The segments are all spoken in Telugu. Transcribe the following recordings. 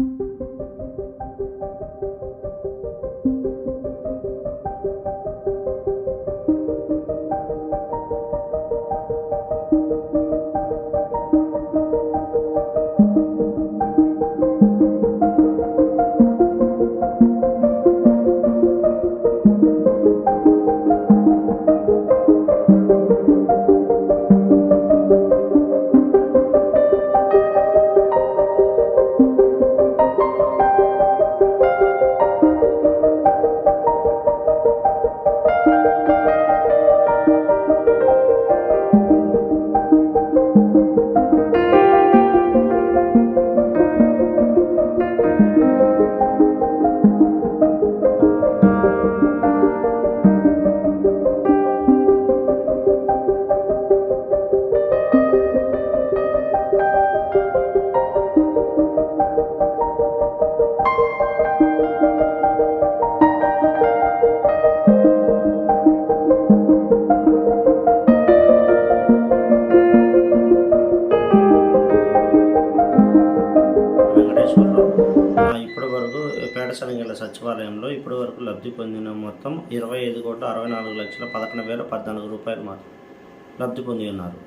you వరకు సచివాలయంలో ఇప్పటి వరకు లబ్ధి పొందిన మొత్తం ఇరవై ఐదు కోట్ల అరవై నాలుగు లక్షల పదకొండు వేల పద్నాలుగు రూపాయలు మాత్రం లబ్ధి పొంది ఉన్నారు.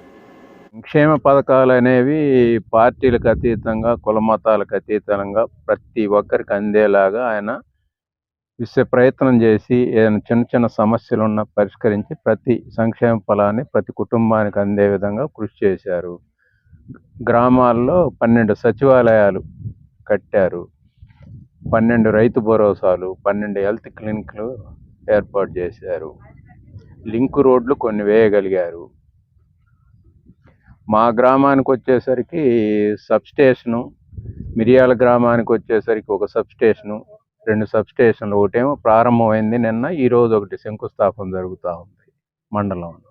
సంక్షేమ పథకాలు అనేవి పార్టీలకు అతీతంగా కుల మతాలకు అతీతంగా ప్రతి ఒక్కరికి అందేలాగా ఆయన విశ్వ ప్రయత్నం చేసి ఏదైనా చిన్న చిన్న సమస్యలు ఉన్న పరిష్కరించి ప్రతి సంక్షేమ ఫలాన్ని ప్రతి కుటుంబానికి అందే విధంగా కృషి చేశారు. గ్రామాల్లో పన్నెండు సచివాలయాలు కట్టారు. పన్నెండు రైతు భరోసాలు పన్నెండు హెల్త్ క్లినిక్లు ఏర్పాటు చేశారు. లింక్ రోడ్లు కొన్ని వేయగలిగారు. మా గ్రామానికి వచ్చేసరికి సబ్ స్టేషను మిరియాల గ్రామానికి వచ్చేసరికి ఒక సబ్స్టేషను రెండు సబ్స్టేషన్లు ఒకటేమో ప్రారంభమైంది నిన్న ఈరోజు ఒకటి శంకుస్థాపన జరుగుతూ ఉంది మండలంలో.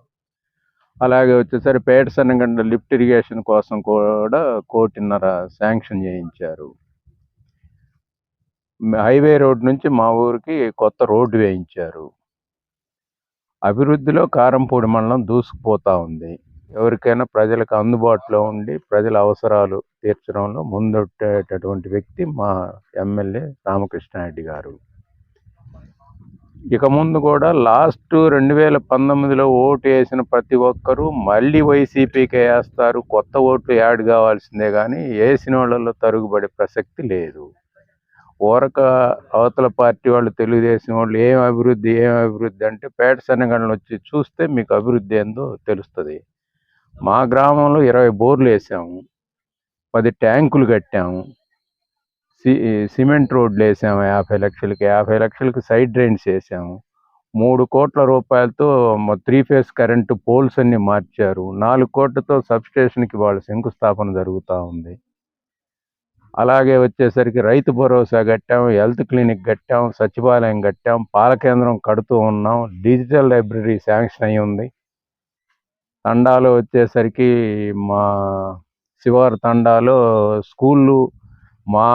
అలాగే వచ్చేసరికి పేటసన్నగండ లిఫ్ట్ ఇరిగేషన్ కోసం కూడా కోటిన్నర శాంక్షన్ చేయించారు. హైవే రోడ్ నుంచి మా ఊరికి కొత్త రోడ్డు వేయించారు. అభివృద్ధిలో కారంపూడి మండలం దూసుకుపోతా ఉంది. ఎవరికైనా ప్రజలకు అందుబాటులో ఉండి ప్రజల అవసరాలు తీర్చడంలో ముందొట్టేటటువంటి వ్యక్తి మా ఎమ్మెల్యే రామకృష్ణారెడ్డి గారు. ఇక ముందు కూడా లాస్ట్ రెండు వేల పంతొమ్మిదిలో ఓటు వేసిన ప్రతి ఒక్కరూ మళ్ళీ వైసీపీకే వేస్తారు. కొత్త ఓట్లు యాడ్ కావాల్సిందే కానీ వేసిన వాళ్ళలో తరుగుబడే ప్రసక్తి లేదు. పూరక అవతల పార్టీ వాళ్ళు తెలుగుదేశం వాళ్ళు ఏం అభివృద్ధి ఏం అభివృద్ధి అంటే పేట శనగలను వచ్చి చూస్తే మీకు అభివృద్ధి ఏందో తెలుస్తుంది. మా గ్రామంలో ఇరవై బోర్లు వేసాము పది ట్యాంకులు కట్టాము సి సిమెంట్ రోడ్లు వేసాము యాభై లక్షలకి యాభై లక్షలకి సైడ్ డ్రైన్స్ వేసాము. మూడు కోట్ల రూపాయలతో త్రీ ఫేస్ కరెంటు పోల్స్ అన్ని మార్చారు. నాలుగు కోట్లతో సబ్ స్టేషన్కి వాళ్ళ శంకుస్థాపన జరుగుతూ ఉంది. అలాగే వచ్చేసరికి రైతు భరోసా కట్టాం హెల్త్ క్లినిక్ కట్టాం సచివాలయం కట్టాం పాల కేంద్రం కడుతూ ఉన్నాం డిజిటల్ లైబ్రరీ శాంక్షన్ అయి ఉంది. తండాలో వచ్చేసరికి మా శివారు తండాలో స్కూళ్ళు మా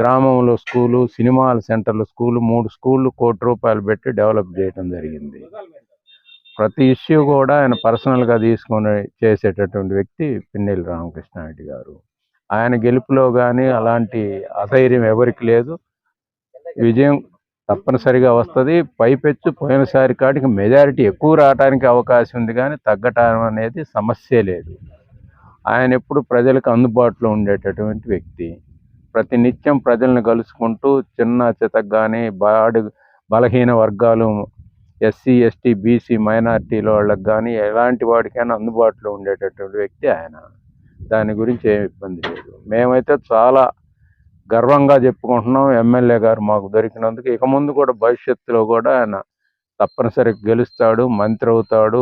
గ్రామంలో స్కూలు సినిమాల సెంటర్లు స్కూలు మూడు స్కూళ్ళు కోటి రూపాయలు పెట్టి డెవలప్ చేయడం జరిగింది. ప్రతి ఇష్యూ కూడా ఆయన పర్సనల్గా తీసుకొని చేసేటటువంటి వ్యక్తి పిన్నెల్లి రామకృష్ణారెడ్డి గారు. ఆయన గెలుపులో కానీ అలాంటి అధైర్యం ఎవరికి లేదు. విజయం తప్పనిసరిగా వస్తుంది. పైపెచ్చు పోయినసారి కాటికి మెజారిటీ ఎక్కువ రావడానికి అవకాశం ఉంది కానీ తగ్గటం అనేది సమస్య లేదు. ఆయన ఎప్పుడు ప్రజలకు అందుబాటులో ఉండేటటువంటి వ్యక్తి. ప్రతి నిత్యం ప్రజల్ని కలుసుకుంటూ చిన్న చితకు కానీ బాడు బలహీన వర్గాలు ఎస్సీ ఎస్టీ బీసీ మైనార్టీల వాళ్ళకి కానీ ఎలాంటి వాడికైనా అందుబాటులో ఉండేటటువంటి వ్యక్తి ఆయన. దాని గురించి ఏమి ఇబ్బంది లేదు. మేమైతే చాలా గర్వంగా చెప్పుకుంటున్నాం. ఎమ్మెల్యే గారు మాకు దొరికినందుకు. ఇక ముందు కూడా భవిష్యత్తులో కూడా ఆయన తప్పనిసరిగా గెలుస్తాడు మంత్రి అవుతాడు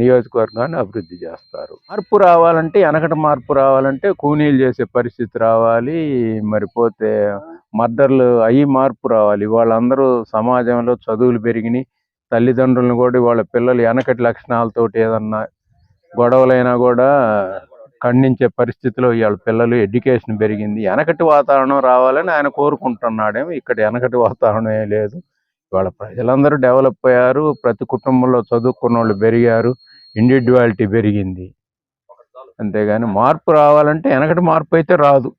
నియోజకవర్గాన్ని అభివృద్ధి చేస్తారు. మార్పు రావాలంటే వెనకటి మార్పు రావాలంటే కూనీలు చేసే పరిస్థితి రావాలి. మరి పోతే మర్డర్లు అయ్యి మార్పు రావాలి. వాళ్ళందరూ సమాజంలో చదువులు పెరిగినాయి. తల్లిదండ్రులను కూడా వాళ్ళ పిల్లలు వెనకటి లక్షణాలతోటి ఏదన్నా గొడవలైనా కూడా ఖండించే పరిస్థితిలో ఇవాళ పిల్లలు ఎడ్యుకేషన్ పెరిగింది. వెనకటి వాతావరణం రావాలని ఆయన కోరుకుంటున్నాడేమో. ఇక్కడ వెనకటి వాతావరణం ఏం లేదు. ఇవాళ ప్రజలందరూ డెవలప్ అయ్యారు. ప్రతి కుటుంబంలో చదువుకున్న వాళ్ళు పెరిగారు. ఇండివిజువాలిటీ పెరిగింది. అంతేగాని మార్పు రావాలంటే వెనకటి మార్పు అయితే రాదు.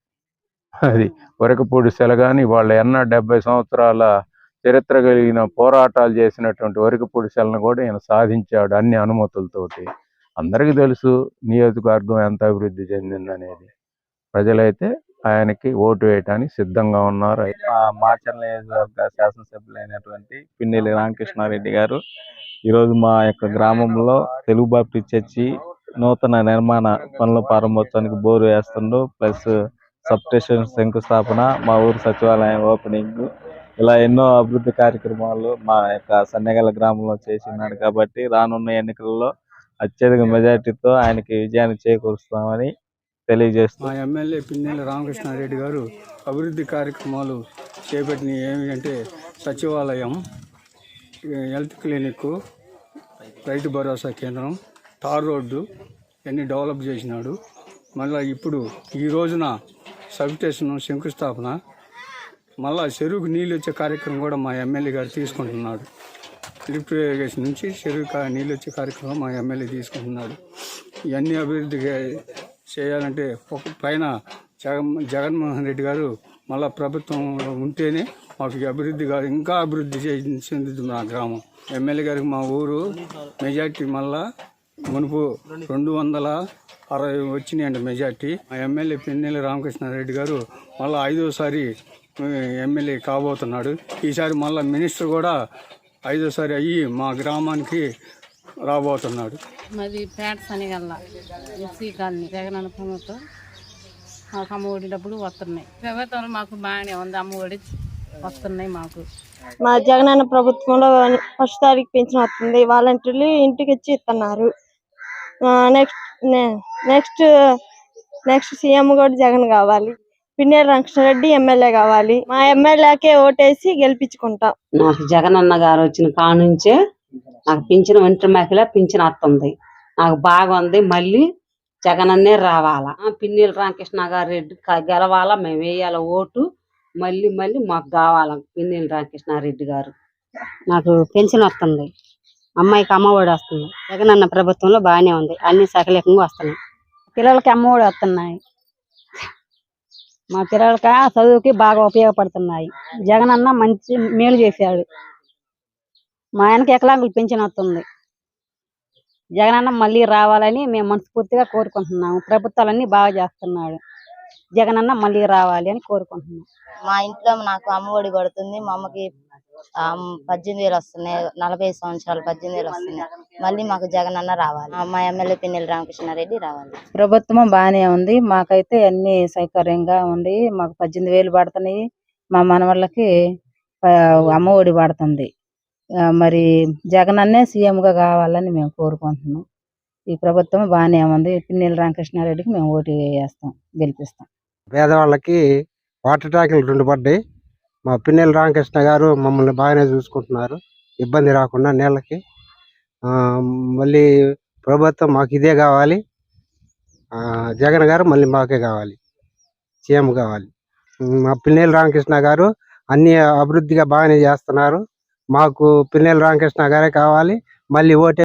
అది వరకపూడి సెల కానీ వాళ్ళ ఎన్న డెబ్బై సంవత్సరాల చరిత్ర కలిగిన పోరాటాలు చేసినటువంటి వరకపూడి సెలను కూడా ఈయన సాధించాడు అన్ని అనుమతులతోటి. అందరికీ తెలుసు నియోజకవర్గం ఎంత అభివృద్ధి చెందిందనేది. ప్రజలైతే ఆయనకి ఓటు వేయటానికి సిద్ధంగా ఉన్నారు. మా మాచర్ల నియోజకవర్గ శాసనసభ్యులైనటువంటి పిన్నెల్లి రామకృష్ణారెడ్డి గారు ఈరోజు మా యొక్క గ్రామంలో తెలుగు బాప్టి చర్చి నూతన నిర్మాణ పనుల ప్రారంభోత్సవానికి బోరు వేస్తుండు. ప్లస్ సబ్ స్టేషన్ శంకుస్థాపన మా ఊరు సచివాలయం ఓపెనింగ్ ఇలా ఎన్నో అభివృద్ధి కార్యక్రమాలు మా యొక్క సన్నెగల గ్రామంలో చేసినాడు. కాబట్టి రానున్న ఎన్నికల్లో అత్యధిక మెజార్టీతో ఆయనకి విజయాన్ని చేకూరుస్తామని తెలియజేస్తూ మా ఎమ్మెల్యే పిన్నెల్లి రామకృష్ణారెడ్డి గారు అభివృద్ధి కార్యక్రమాలు చేపట్టినవి ఏమిటంటే సచివాలయం హెల్త్ క్లినిక్ రైతు భరోసా కేంద్రం తార్ రోడ్డు అన్ని డెవలప్ చేసినాడు. మళ్ళీ ఇప్పుడు ఈ రోజున సబ్ స్టేషన్ శంకుస్థాపన మళ్ళా చెరువుకు నీళ్ళు వచ్చే కార్యక్రమం కూడా మా ఎమ్మెల్యే గారు తీసుకుంటున్నాడు. లిఫ్ట్ ఇరిగేషన్ నుంచి చెరువు కా- నీళ్ళు వచ్చే కార్యక్రమం మా ఎమ్మెల్యే తీసుకుంటున్నాడు. ఇవన్నీ అభివృద్ధి చేయాలంటే ఒక పైన జగన్ జగన్మోహన్ రెడ్డి గారు మళ్ళీ ప్రభుత్వంలో ఉంటేనే మాకు అభివృద్ధి కాదు ఇంకా అభివృద్ధి చెందుతుంది మా గ్రామం. ఎమ్మెల్యే గారికి మా ఊరు మెజార్టీ మళ్ళా మునుపు రెండు వందల అరవై వచ్చినాయండి మెజార్టీ. మా ఎమ్మెల్యే పిన్నెల్లి రామకృష్ణారెడ్డి గారు మళ్ళీ ఐదోసారి ఎమ్మెల్యే కాబోతున్నాడు. ఈసారి మళ్ళీ మినిస్టర్ కూడా ఐదోసారి అయ్యి మా గ్రామానికి రాబోతున్నాడు. మాది పేట శనిగల్ల ఎస్సీ కాలనీ జగనన్న ప్రభుత్వం మాకు అమ్మఒడి డబ్బులు వస్తున్నాయి. ప్రభుత్వం మాకు బాగానే ఉంది అమ్మఒడి వస్తున్నాయి మాకు. మా జగనన్న ప్రభుత్వంలో ఫస్ట్ తారీఖు పెన్షన్ వస్తుంది వాలంటీర్లు ఇంటికి వచ్చి ఇస్తున్నారు. నెక్స్ట్ నెక్స్ట్ నెక్స్ట్ సీఎం కూడా జగన్ కావాలి. పిన్నేరు రామకృష్ణారెడ్డి ఎమ్మెల్యే కావాలి. మా ఎమ్మెల్యేకే ఓటేసి గెలిపించుకుంటాం. నాకు జగన్ అన్న గారు వచ్చిన కాడ నుంచే నాకు పింఛన్ ఒంటరి మహిళ పింఛన్ వస్తుంది. నాకు బాగుంది మళ్ళీ జగనన్నే రావాలా. ఆ, రామకృష్ణ గారు రెడ్డి క- గెలవాలా మేము వేయాల ఓటు మళ్ళీ మళ్ళీ మాకు కావాలా పిన్నెల రామకృష్ణారెడ్డి గారు. నాకు పెన్షన్ వస్తుంది. అమ్మాయికి అమ్మఒడి వస్తుంది. జగన్ అన్న ప్రభుత్వంలో బాగానే ఉంది. అన్ని సకలేకంగా వస్తున్నాయి. పిల్లలకి అమ్మఒడి వస్తున్నాయి. మా పిల్లలకి చదువుకి బాగా ఉపయోగపడుతున్నాయి. జగన్ అన్న మంచి మేలు చేశాడు. మా ఆయనకి ఎకలాంగులు పెన్షన్ వస్తుంది. జగన్ అన్న మళ్ళీ రావాలని మేము మనస్ఫూర్తిగా కోరుకుంటున్నాము. ప్రభుత్వాలన్నీ బాగా చేస్తున్నాడు. అన్న మళ్ళీ రావాలి అని కోరుకుంటున్నాం. మా ఇంట్లో నాకు అమ్మఒడి పడుతుంది మా అమ్మకి పద్దెనిమిది వేలు వస్తున్నాయి. నలభై ఐదు సంవత్సరాలు పద్దెనిమిది వేలు వస్తున్నాయి. మళ్ళీ మాకు జగన్ అన్న రావాలి. మా ఎమ్మెల్యే పిన్నెల రామకృష్ణారెడ్డి రావాలి. ప్రభుత్వం బాగానే ఉంది. మాకైతే అన్ని సౌకర్యంగా ఉంది. మాకు పద్దెనిమిది వేలు పడుతున్నాయి. మా మనవాళ్ళకి అమ్మ ఒడి పడుతుంది. మరి జగన్ అన్నే సీఎం గా కావాలని మేము కోరుకుంటున్నాం. ఈ ప్రభుత్వం బాగానే ఉంది. పిన్నెల రామకృష్ణారెడ్డికి మేము ఓటు వేస్తాం గెలిపిస్తాం. పేదవాళ్ళకి వాటర్ ట్యాంకులు రెండు పడ్డాయి. మా పిన్నెల రామకృష్ణ గారు మమ్మల్ని బాగానే చూసుకుంటున్నారు. ఇబ్బంది రాకుండా నీళ్ళకి. మళ్ళీ ప్రభుత్వం మాకు ఇదే కావాలి. జగన్ గారు మళ్ళీ మాకే కావాలి. సీఎం కావాలి. మా పిన్నెల రామకృష్ణ గారు అన్ని అభివృద్ధిగా బాగానే చేస్తున్నారు. మాకు పిన్నెల రామకృష్ణ గారే కావాలి. మళ్ళీ ఓటే